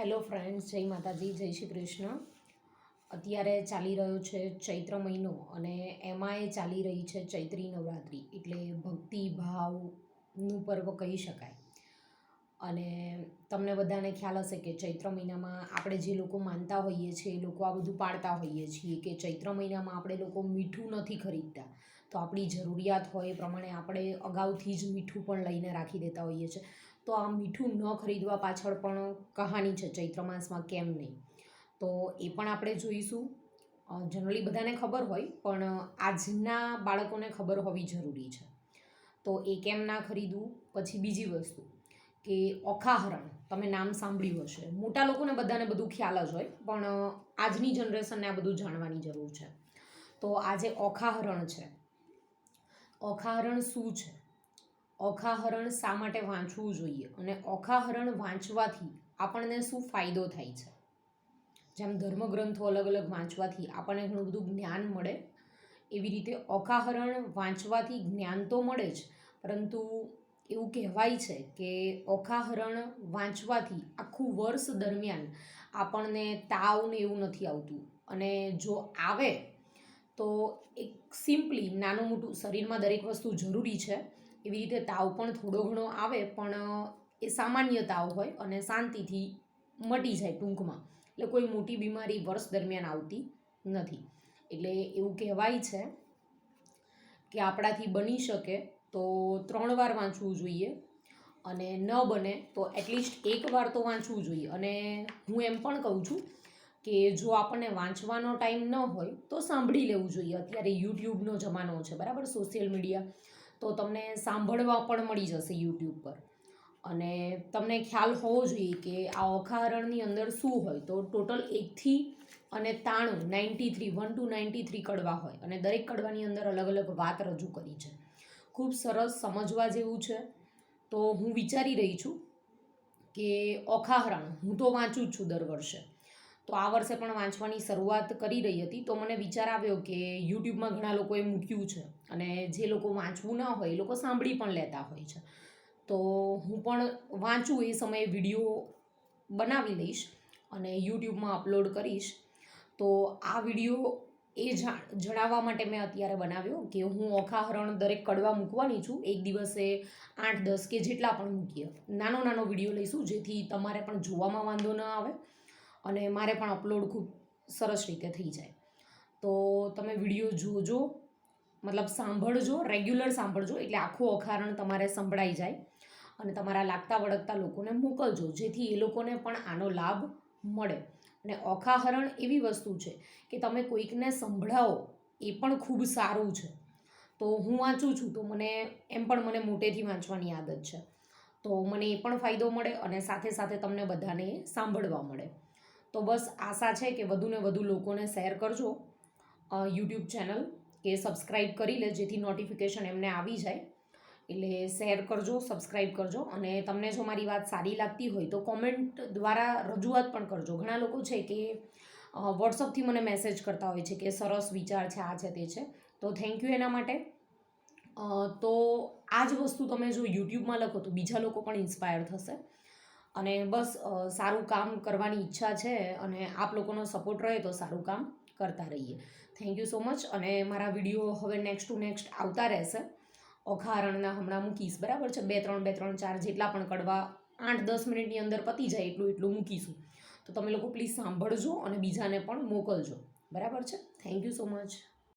Hello friends, જય માતાજી, જય શ્રી કૃષ્ણ. અત્યારે ચાલી રહ્યો છે ચૈત્ર મહિનો અને એમાં એ ચાલી રહી છે ચૈત્રી નવરાત્રિ, એટલે ભક્તિ ભાવનું પર્વ કહી શકાય. અને તમને બધાને ખ્યાલ હશે કે ચૈત્ર મહિનામાં આપણે જે લોકો માનતા હોઈએ છીએ, એ લોકો આ બધું પાળતા હોઈએ છીએ કે ચૈત્ર મહિનામાં આપણે લોકો મીઠું નથી ખરીદતા. તો આપણી જરૂરિયાત હોય એ પ્રમાણે આપણે અગાઉથી જ મીઠું પણ લઈને રાખી દેતા હોઈએ છીએ. તો આ મીઠું ન ખરીદવા પાછળ પણ કહાની છે ચૈત્ર માસમાં કેમ નહીં? તો એ પણ આપણે જોઈશું. જનરલી બધાને ખબર હોય, પણ આજના બાળકોને ખબર હોવી જરૂરી છે. તો એ કેમ ના ખરીદવું? પછી બીજી વસ્તુ, કે ઓખાહરણ, તમે નામ સાંભળ્યું હશે. મોટા લોકોને બધાને બધું ખ્યાલ જ હોય, પણ આજની જનરેશનને આ બધું જાણવાની જરૂર છે. તો આજે ઓખાહરણ છે, ઓખાહરણ શું છે? ઓખાહરણ શા માટે વાંચવું જોઈએ અને ઓખાહરણ વાંચવાથી આપણને શું ફાયદો થાય છે? જેમ ધર્મગ્રંથો અલગ અલગ વાંચવાથી આપણને ઘણું બધું જ્ઞાન મળે, એવી રીતે ઓખાહરણ વાંચવાથી જ્ઞાન તો મળે જ, પરંતુ એવું કહેવાય છે કે ઓખાહરણ વાંચવાથી આખું વર્ષ દરમિયાન આપણને તાવ ને એવું નથી આવતું. અને જો આવે, તો એક સિમ્પલી નાનું મોટું શરીરમાં દરેક વસ્તુ જરૂરી છે. એવી રીતે તાવ પણ થોડો ઘણો આવે, પણ એ સામાન્ય તાવ હોય અને શાંતિથી મટી જાય ટૂંકમાં. એટલે કોઈ મોટી બીમારી વર્ષ દરમિયાન આવતી નથી. એટલે એવું કહેવાય છે કે આપણાથી બની શકે તો ત્રણ વાર વાંચવું જોઈએ અને ન બને તો એટલીસ્ટ એક વાર તો વાંચવું જોઈએ. અને હું એમ પણ કહું છું કે જો આપણને વાંચવાનો ટાઈમ ન હોય તો સાંભળી લેવું જોઈએ. અત્યારે યુટ્યુબનો જમાનો છે, બરાબર? સોશિયલ મીડિયા તો તમને સાંભળવા પણ મળી જશે યુટ્યુબ પર. અને તમને ખ્યાલ હોવો જોઈએ કે આ ઓખાહરણની અંદર શું હોય તો ટોટલ એકથી અને તાણું ninety three, one two ninety three કડવા હોય અને દરેક કડવાની અંદર અલગ અલગ વાત રજૂ કરી છે. ખૂબ સરસ સમજવા જેવું છે. તો હું વિચારી રહી છું કે ઓખાહરણ હું તો વાંચું જ છું દર વર્ષે. તો આ વર્ષે પણ વાંચવાની શરૂઆત કરી રહી હતી. તો મને વિચાર આવ્યો કે યુટ્યુબમાં ઘણા લોકોએ મૂક્યું છે અને જે લોકો વાંચવું ના હોય એ લોકો સાંભળી પણ લેતા હોય છે. તો હું પણ વાંચું એ સમયે વીડિયો બનાવી લઈશ અને યુટ્યુબમાં અપલોડ કરીશ. તો આ વીડિયો એ જાણ જણાવવા માટે મેં અત્યારે બનાવ્યો કે હું ઓખાહરણ દરેક કડવા મૂકવાની છું. એક દિવસે આઠ દસ કે જેટલા પણ મૂકીએ. નાનો નાનો વીડિયો લઈશું જેથી તમારે પણ જોવામાં વાંધો ન આવે. અને મારે પણ અપલોડ ખૂબ સરસ રીતે થઈ જાય. તો તમે વીડિયો જોજો. મતલબ સાંભળજો રેગ્યુલર સાંભળજો, એટલે આખું અખારણ તમારે સંભળાઈ જાય. અને તમારા લાગતા વળગતા લોકોને મોકલજો, જેથી એ લોકોને પણ આનો લાભ મળે. અને ઓખાહરણ એવી વસ્તુ છે કે તમે કોઈકને સંભળાવો, એ પણ ખૂબ સારું છે. તો હું વાંચું છું, તો મને, એમ પણ મને મોટેથી વાંચવાની આદત છે. તો મને એ પણ ફાયદો મળે અને સાથે સાથે તમને બધાને સાંભળવા મળે. તો બસ આશા છે કે વધુને વધુ લોકોને શેર કરજો યુટ્યુબ ચેનલ કે સબસ્ક્રાઈબ કરી લે જેથી નોટિફિકેશન એમને આવી જાય. એટલે શેર કરજો સબસ્ક્રાઈબ કરજો અને તમને જો મારી વાત સારી લાગતી હોય તો કોમેન્ટ દ્વારા રજૂઆત પણ કરજો. ઘણા લોકો છે કે વોટ્સઅપથી મને મેસેજ કરતા હોય છે કે સરસ વિચાર છે, આ છે, તે છે. તો થેન્ક યુ એના માટે. તો આ જ વસ્તુ તમે જો યુટ્યુબમાં લખો તો બીજા લોકો પણ ઇન્સ્પાયર થશે. અને બસ સારું કામ કરવાની ઈચ્છા છે અને આપ લોકોનો સપોર્ટ રહે તો સારું કામ કરતા રહીએ. થેન્ક યુ સો મચ અને મારા વીડિયો હવે નેક્સ્ટ ટુ નેક્સ્ટ આવતા રહેશે. ઓખારણના હમણાં મૂકીશ, બરાબર છે? બે, ત્રણ બે, ત્રણ, ચાર જેટલા પણ કડવા આઠ, દસ મિનિટની અંદર પતી જાય એટલું એટલું મૂકીશું. તો તમે લોકો પ્લીઝ સાંભળજો અને બીજાને પણ મોકલજો. બરાબર છે? Thank you so much